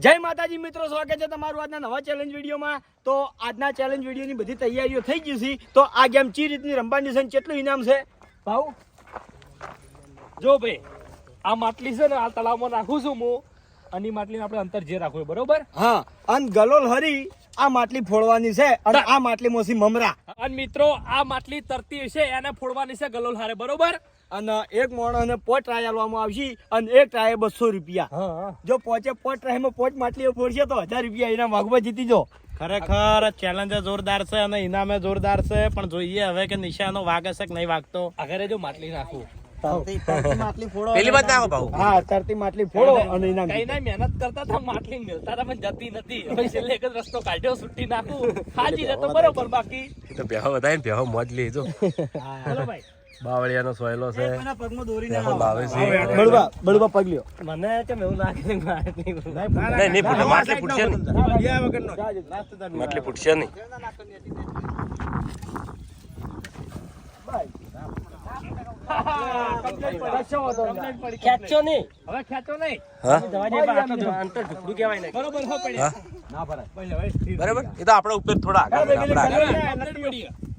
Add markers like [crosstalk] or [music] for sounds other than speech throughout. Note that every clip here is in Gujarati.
જય માતાજી મિત્રો સ્વાગત છે તમારું આજના નવા ચેલેન્જ વિડીયોમાં. તો આજના ચેલેન્જ વિડીયોની બધી તૈયારીઓ થઈ ગઈ છે. તો આ ગેમ ચી રીતની રમવાની છે અને કેટલું ઇનામ છે? ભાવ જો ભાઈ આ માટલી છે ને આ તળાવમાં નાખું છું હું. અને માટલીને આપણે અંતર જે રાખવું બરોબર? હા અને ગલોલ હરી આ માટલી ફોડવાની છે અને આ માટલી મોસી મમરા. અને મિત્રો આ માટલી તરતી છે એને ફોડવાની છે ગલોલ હારે બરોબર? અને એક માણસને પોચ ટ્રાય આપવામાં આવશે અને એક ટ્રાય બસો રૂપિયા. જો પોચે પોચ ટ્રાયમાં પોચ માટલીઓ ફોડશે તો હજાર રૂપિયા એના વાગવા જીતી જો ખરેખર ચેલેન્જ જોરદાર છે અને ઇનામે જોરદાર છે પણ જોઈએ હવે કે નિશાનો વાગે છે કે નહીં વાગતો. આગળ જો માટલી નાખું. પેલી બાદ નાખો ભાऊ હા તરતી માટલી ફોડો અને ઇનામ કઈ ના મહેનત કરતા હતા માટલી મિલતા હતા પણ જતી નથી. હવે છેલ્લે એક જ રસ્તો કાઢ્યો છૂટી નાખું. હાજી જતો બરોબર બાકી. તો ને મોજ લેજો. ચલો ભાઈ. બાવળિયાનો સોયલો છે છે બળવા બળવા પગ લ્યો મને કેમ એવું લાગે માટલી નહીં નહીં ફૂટે માટલી ફૂટશે નહીં માટલી ફૂટશે નહીં ખેંચો નહીં હવે ખેંચો અંતર ઢુકડું કહેવાય બરાબર એ તો આપણા ઉપર થોડા આગળ આપણા આગળ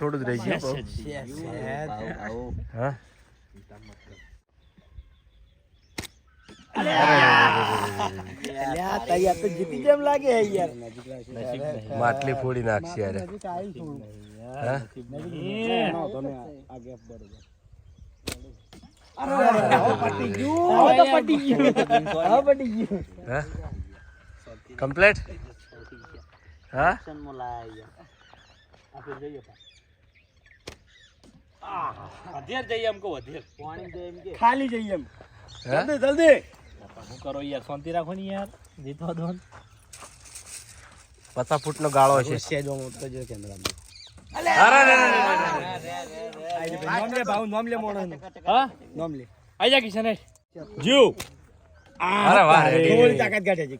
થોડું જ રહી ગયું. હા? અલ્યા તૈયાર તો જીતી જેમ લાગે હે યાર. માટલી ફોડી નાખશે યાર. હા પટી ગયું હવે તો પટી ગયું હવે પટી ગયું હા કમ્પ્લીટ હા વધેર જઈએ એમ કહું વધેર ખાલી જઈએ એમ? જલ્દી જલ્દી શું કરો યાર શાંતિ રાખો ને યાર જીતવા દો. પચાસ ફૂટ નો ગાળો છે અરે અરે, અરે, અરે, નામ લે ભાવ નામ લે મોણસ હા નામ લે આઈ જા કિશન જીવ અરે વાહ તાકાત કાઢે છે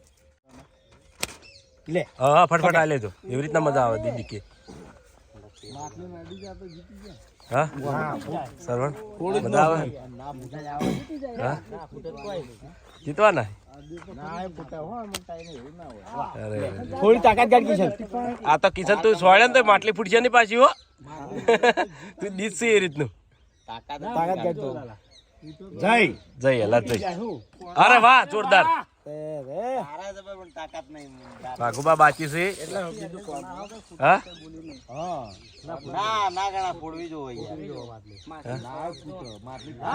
લે. હા હા, ફટફટ આ લેજો. એવી રીતના મજા આવે દીદી કે હા? સરવણ? મજા આવે? હા? જીતવાના? અરે અરે. થોડી તાકાત કાઢ છે. આ તો કિશન તું સોળે ને તો માટલી ફૂટશે ની પાછી હો. તું દીધશે એ રીતનું. તાકાત જય. જય હલા જય. અરે વાહ જોરદાર. વાઘુબા બાકી છે. હા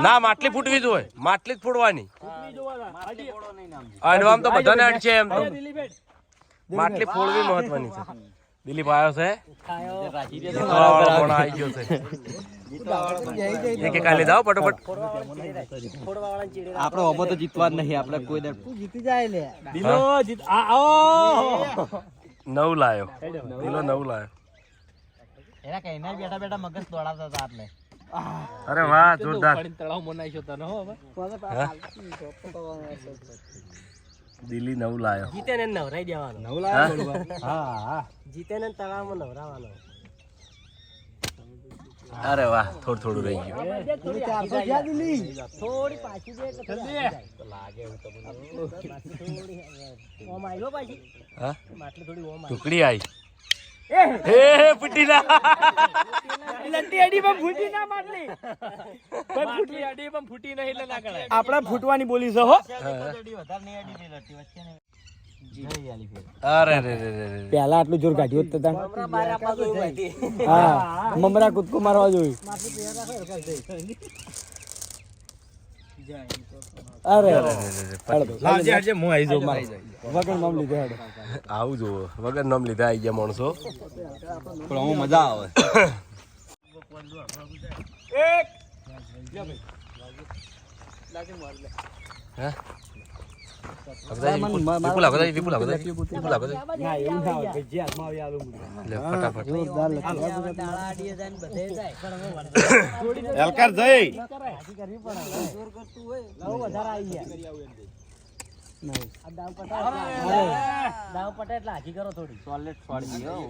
ના માટલી. ફૂટવી જોઈએ. માટલી જ ફૂટવાની અડવામ તો બધાને અડશે એમ તો. માટલી ફોડવી મહત્વની છે. દિલીપ આવ્યો છે? આવી ગયો છે. એક એક કાલે જાઓ ફટોફટ. આપણે ઓબો તો જીતવા જ નહીં આપણે કોઈ દર દિલો જીત આ આવો નવ લાયો. દિલો નવ લાયો. એના કઈ બેઠા બેઠા મગજ દોડાવતા હતા એટલે અરે વાહ જોરદાર. તળાવ મનાઈ તને હો દિલ્હી નવ લાયો. જીતે ને નવરાઈ દેવાનો. હા? જીતે ને તળાવમાં નવરાવાનો. અરે વાહ થોડું થોડું રહી ગયું. થોડી પાછી દે તો લાગે એવું તો મને ઓમ આયલો પાછી હા માટલી થોડી ઓમ ટુકડી આવી ફૂટી ના આપણા ફૂટવાની બોલી છે હો. અરે રે રે રે રે પહેલા આટલું જોર કાઢ્યું હોત તો તાણ. હા મમરા કૂદકો મારવા જોયું અરે રે રે રે. લાવજે હટજે હું આવી જાઉં મારે વગર નામ લીધે હેડો આવું જુઓ. વગર નામ લીધા આવી ગયા માણસો. પણ હું મજા આવે. હા? વિપુલ આગળ જાય, વિપુલ આગળ જાય, વિપુલ આગળ જાય. ના એવું ના હોય. જે હાથમાં આવી આલું લે, ફટાફટ. એલકાર જઈ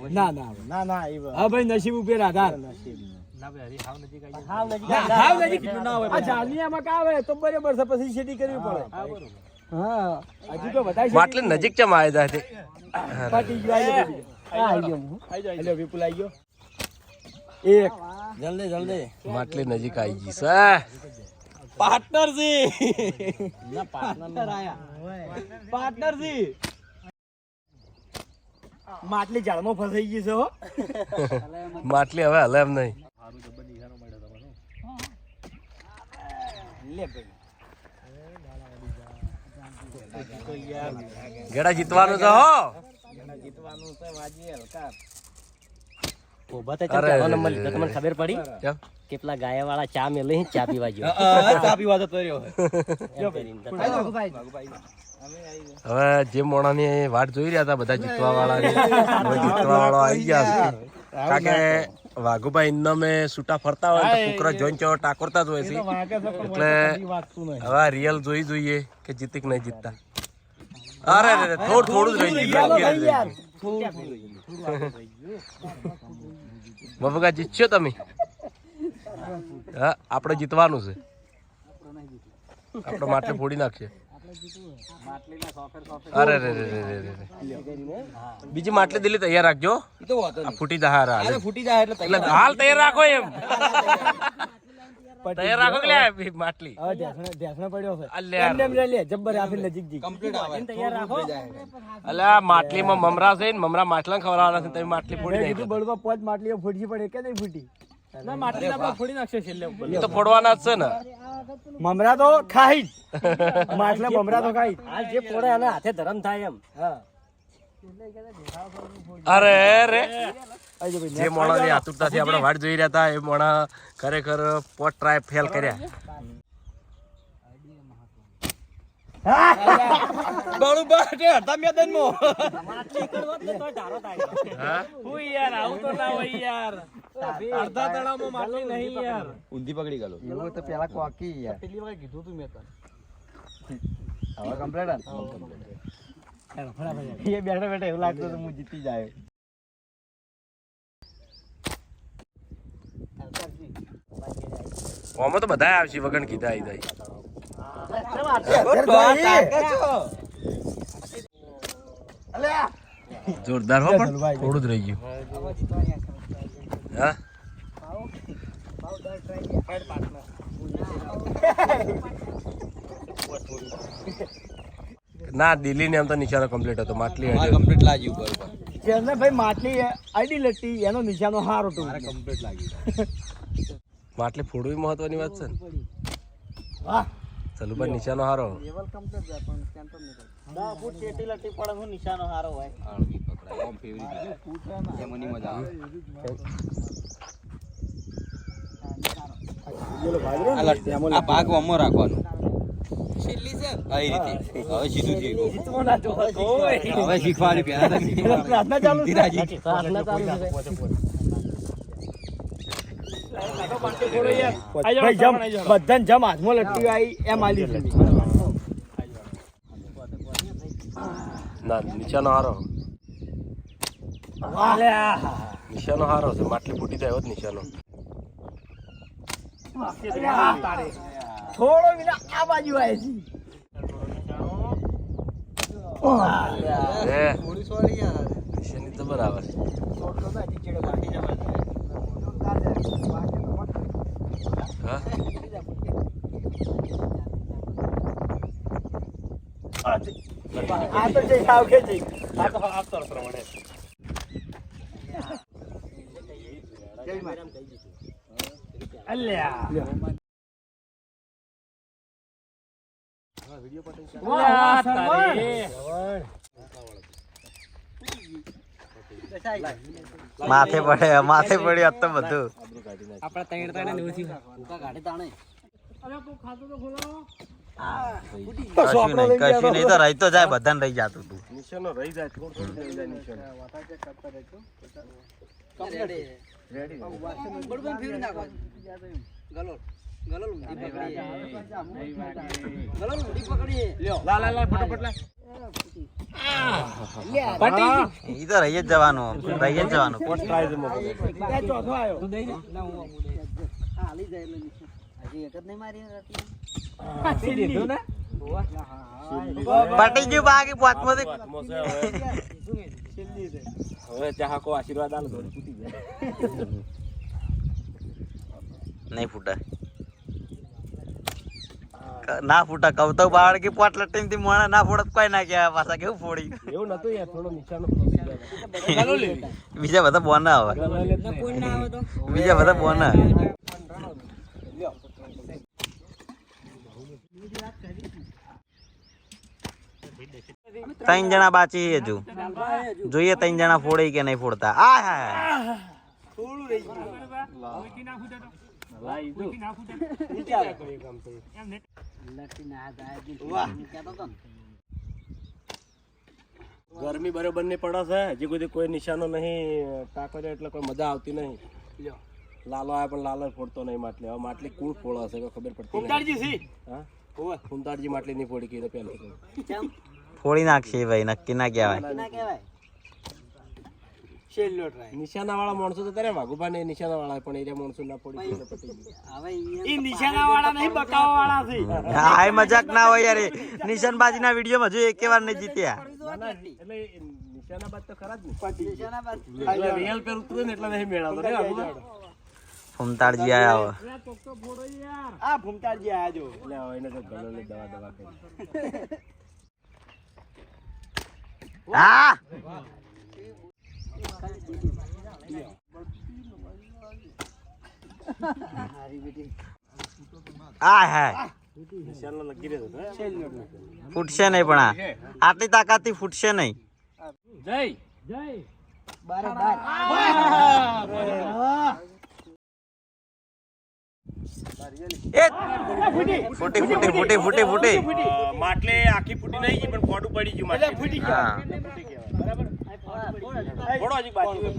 ના ના ના ના એ બ- હા ભાઈ નસીબ ઉપર આધાર ના આમાં કાં આવે? તો બરાબર છે પછી ખેતી કરવી પડે. હા હજી તો વધારે માટલી નજીક ચમ આવી જાય છે પાટી ગયો આવી ગયો આવી ગયો. વિપુલ આવી ગયો. એક. જલ્દી જલ્દી. માટલી નજીક આવી ગઈ છે પાર્ટનર છે ના પાર્ટનર પાર્ટનરથી માટલી ઝાડમાં ફસાઈ ગઈ છે હો. માટલી હવે હલે એમ નહીં. લે ભાઈ. ગેડા જીતવાનું છે હો જીતવાનું છે વાજી હલકા ઊભા તો ચાલો નંબર લીધો તમને ખબર પડી કેટલા ગાયા વાળા ચા મેલે ચા પીવા ગયો ચા પીવા જતા. હવે જે મોણાની વાટ જોઈ રહ્યા હતા બધા જીતવા વાળા જીતવા વાળો આવી ગયા છે કારણ કે વાઘુભાઈ ઇન્નો મેં છૂટા ફરતા હોય તો કુકરો જોઈન ચો ટાકોરતા જ હોય છે. એટલે હવે રિયલ જોઈ જોઈએ કે જીતી કે નહીં જીતતા. અરે અરે થોડું થોડું જ રહી ગયું બબુકા જીતશો તમે? હા આપણે જીતવાનું છે. આપણે માટલી ફોડી નાખશે અરે રે રે રે રે રે રે. બીજી માટલી દિલ્હી તૈયાર રાખજો. ફૂટી જા હારા. ફૂટી જાય એટલે હાલ તૈયાર રાખો એમ. તૈયાર રાખો કે લે માટલી? હવે પડ્યો છે. અલ્યા. એમ લે લે જબ્બર આપી નજીક જી અલ્યા માટલીમાં મમરા છે ને મમરા માટલા ખવડાવવાના છે તમે માટલી ફોડી કીધું બળવા પાંચ માટલીઓ ફૂટી પડે કે નહીં ફૂટી. ના માટલી આપણે ફોડી નાખશે છેલ્લે ઉપર. એ તો ફોડવાના જ છે ને. મમરા તો ખાઈ જ. માટલા મમરા તો ખાઈ જ. જે પોળે એના હાથે ધરમ થાય એમ. અરે રે. જે મોણાની આતુરતાથી આપણે વાટ જોઈ રહ્યા હતા એ મોણા ખરેખર પોટ ટ્રાય ફેલ કર્યા. બળું બાટે હતા મેદાનમાં હા? હું યાર આવું તો ના હોય યાર. અડધા તળાવમાં માટલી નહીં યાર. એવું તો પેલા કોકી યાર. પેલી વાર કીધું તું મેં તને. હવે કમ્પ્લીટ એ બેઠા બેઠા એવું લાગતું હતું હું જીતી જાય. ઓમાં તો બધા આવશે વગણ કીધા આવી જાય જોરદાર હો પણ થોડું જ રહી ગયું. હા? ના દિલ્હી ને એમ તો નિશાનો કમ્પ્લીટ હતો માટલી. કમ્પ્લીટ લાગ્યું ઉપર જેમને ભાઈ માટલી આડી લટી એનો નિશાનો હારો તો કમ્પ્લીટ લાગ્યું. માટલી ફોડવી મહત્વની વાત છે ને? વાહ. ચલુભાઈ નિશાનો હારો. આળમી પકડાય ઓમ ફેવરી એમની મજા આવે આ ભાગ ઓમો રાખવાનો. આ એ રીતે. હવે સીધું થયું હવે શીખવાડી પેલા પ્રાર્થના ચાલુ છે ધીરાજી પ્રાર્થના ચાલુ છે. ભાઈ જમ. બધાને જમ. હાથમાં લટકી આવી એમ આલી ના નિશાનો હારો. નિશાનો હારો છે. માટલી ફૂટી જાય જ નિશાનો થોડો વિના આ બાજુ આવી એ નિશાની તો બરાબર. આ તો જઈ આવ કે જઈ આ તો બધું. તરફ ત્રણ ત્રણ. માથે પડે માથે પડ્યું આજ તો બધું કશું નહીં કશું નહીં તો રહી તો જાય બધાને રહી જતું તું. નિશાનો રહી જાય થોડું થોડું રહી જાય નિશાનો લા લા લા ફટાફટ લા ઈ તો રહી જ જવાનું રહી જ જવાનું. ત્યાં ચોથો આવ્યો પટી ગયું બાકી પોતમાંથી. હવે ચાહકો આશીર્વાદ આલો તો તૂટી જાય. નહીં ફૂટા. ના ફૂટા. કવ તો બાળ કે પોટ ટીમથી મોણા ના ફોડત કોઈ ના કહેવાય પાછા કેવું ફોડી? એવું નતું યાર થોડો નિશાનો બીજા બધા બોના આવે બીજા બધા બોના. ત્રણ જણા બાચી હજુ. જોઈએ ત્રણ જણા ફોડે કે નહીં ફોડતા. આ હા ગરમી બરોબરની પડે છે. હજી કોઈ કોઈ નિશાનો નહીં જાય એટલે કોઈ મજા આવતી નહીં. લાલો આવે પણ લાલો ફોડતો નહીં માટલી. હવે માટલી કોણ ફોડે હશે ખબર પડતી ફૂમતાડજી હા? ફૂમતાડજી માટલી નહીં ફોડી કીધું કહું. ફોડી નાખશે ભાઈ નક્કી ના કહેવાય. નિશાના વાળા માણસો તો ત્યારે વાઘુભા ને નિશાના વાળા પણ એરિયા માણસો ના પડી ગયું એટલે પતી ગયું. ઈ નિશાના વાળા નહીં બકાવા વાળા છે. હા એ મજાક ના હોય યાર એ. નિશાનબાજી ના વીડિયો હજુ એક વાર નહીં જીત્યા. ના, ના, એટલે એ નિશાના બાદ તો ખરા જ ને. એટલે રિયલ પેર ઉતરે ને એટલે નહીં મેળવતો ને વાઘુભા? ફૂમતાડજી આયા આ ફૂમતાડજી આયા જો. એટલે હવે એને તો ગળોની દવા દવા કરી. [laughs] હા. આ હા? ફૂટશે નહીં પણ આ. આટલી તાકાતથી ફૂટશે નહીં. જય. જય ફૂટી ફૂટી ફૂટી ફૂટી ફૂટી. અ, માટલી આખી ફૂટી નહીં ગઈ પણ ફોટું પડી ગયું એટલે માટલી. ફૂટી ગયા. હા થોડો હજી બાકી છે.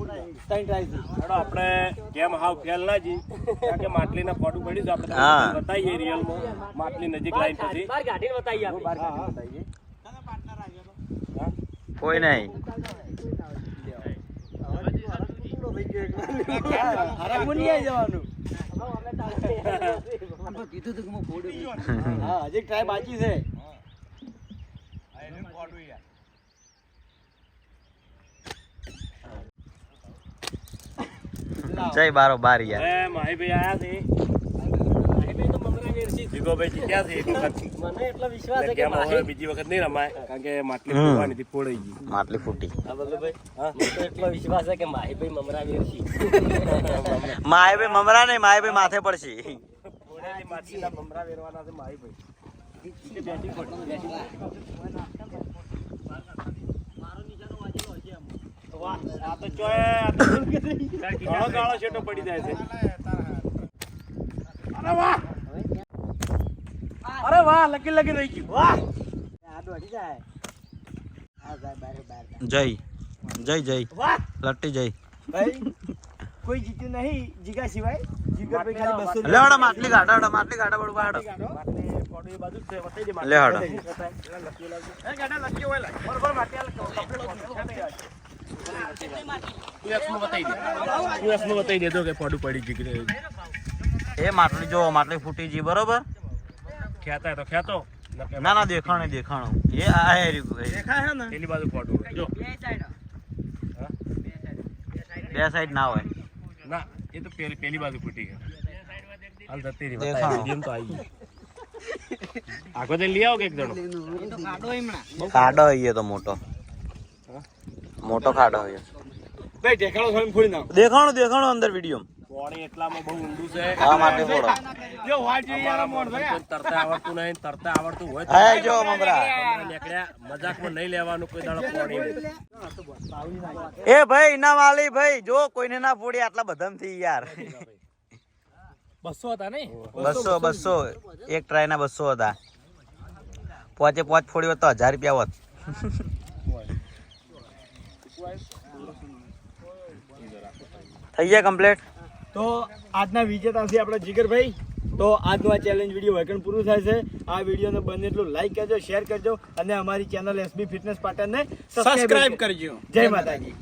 ત્રણ ટ્રાય છે. હેડો આપણે કેમ હાવ ફેલ ના જી કારણ કે માટલીના ફોટું પડ્યું છે આપણે હા. તમને બતાવીએ રિયલમાં માટલી નજીક લાઈન પછી. બાર ગાડીને બતાવીએ આપણે. બહાર કાઢીને બતાવીએ. કોઈ નહીં હરામું નહીં. આવી જવાનું. હા હજી ટ્રાય બાકી છે. જય બારો બાર યાર. એ માહી ભાઈ આયા વખત મને એટલો વિશ્વાસ છે કે હવે બીજી વખત નહીં રમાય કારણ કે માટલી ફૂટવાની હતી ફોડાઈ ગઈ. માટલી ફૂટી. તો એટલો વિશ્વાસ છે કે માહીભાઈ મમરા વેરશી. માય ભાઈ મમરા નહીં માય ભાઈ માથે પડશે. ફોડેલી માટલીના મમરા વેરવાના છે માહીભાઈ વાહ આ તો ચોય ઘણો પડી જાય છે. અરે વાહ. વાહ લકી લકી રહી ગયું. વાહ. જય. જય જય. વાહ. લટ્ટી જય. ભાઈ કોઈ જીત્યું નહીં. જીગા સિવાય જીગા ભાઈ ખાલી 200 લે હડા માટલી ગાડા હડા માટલી ગાડા બડવા હડા માટલી એ બાજુ જ છે વટાઈ દે લે હડો. યુએસમાં બતાવી દેજો કે ફોડું પડી ગયું એ માટલી જો માટલી ફૂટી જી બરોબર? ખેતા તો ખેતો ના ના દેખાણે દેખાણો. એ આ હે ને. પેલી બાજુ ફોટો જો. બે સાઈડ ના હોય. ના એ તો પેલી પેલી બાજુ ફૂટી ગયો હાલ જતી રહી. વીડિયો તો આવી ગઈ. આખો લઈ આવો કે એક જણો? ખાડો હોય તો મોટો. મોટો ખાડો હોય ભાઈ દેખાણો થોડી ફોડી નાખો. દેખાણો દેખાણો અંદર વીડિયો પાણી એટલામાં બહુ ઊંડું છે. આ માટે ફોડો જો વાજી યાર મોણ ભાઈ તરતા આવડતું નહીં તરતા આવડતું હોય તો જો મમરા. નીકળ્યા મજાકમાં નહીં લેવાનું કોઈ દાડો પાણી. એ ભાઈ ઇનામ આલી ભાઈ જો કોઈને ના ફોડી આટલા બધામથી યાર. બસો હતા નહીં? બસો બસો. એક ટ્રાય ના બસો હતા. પોચે પોચ ફોડી હોત તો હજાર રૂપિયા હોત. થઈ ગયા કમ્પ્લીટ તો આજના વિજેતા છે આપણા જીગરભાઈ તો આજનો આ ચેલેન્જ વીડિયો વેકણ પૂરું થાય છે. આ વિડીયોને બને એટલું લાઈક કરજો શેર કરજો અને અમારી ચેનલ એસબી ફિટનેસ પાટણને સબસ્ક્રાઇબ કરજો. જય માતાજી.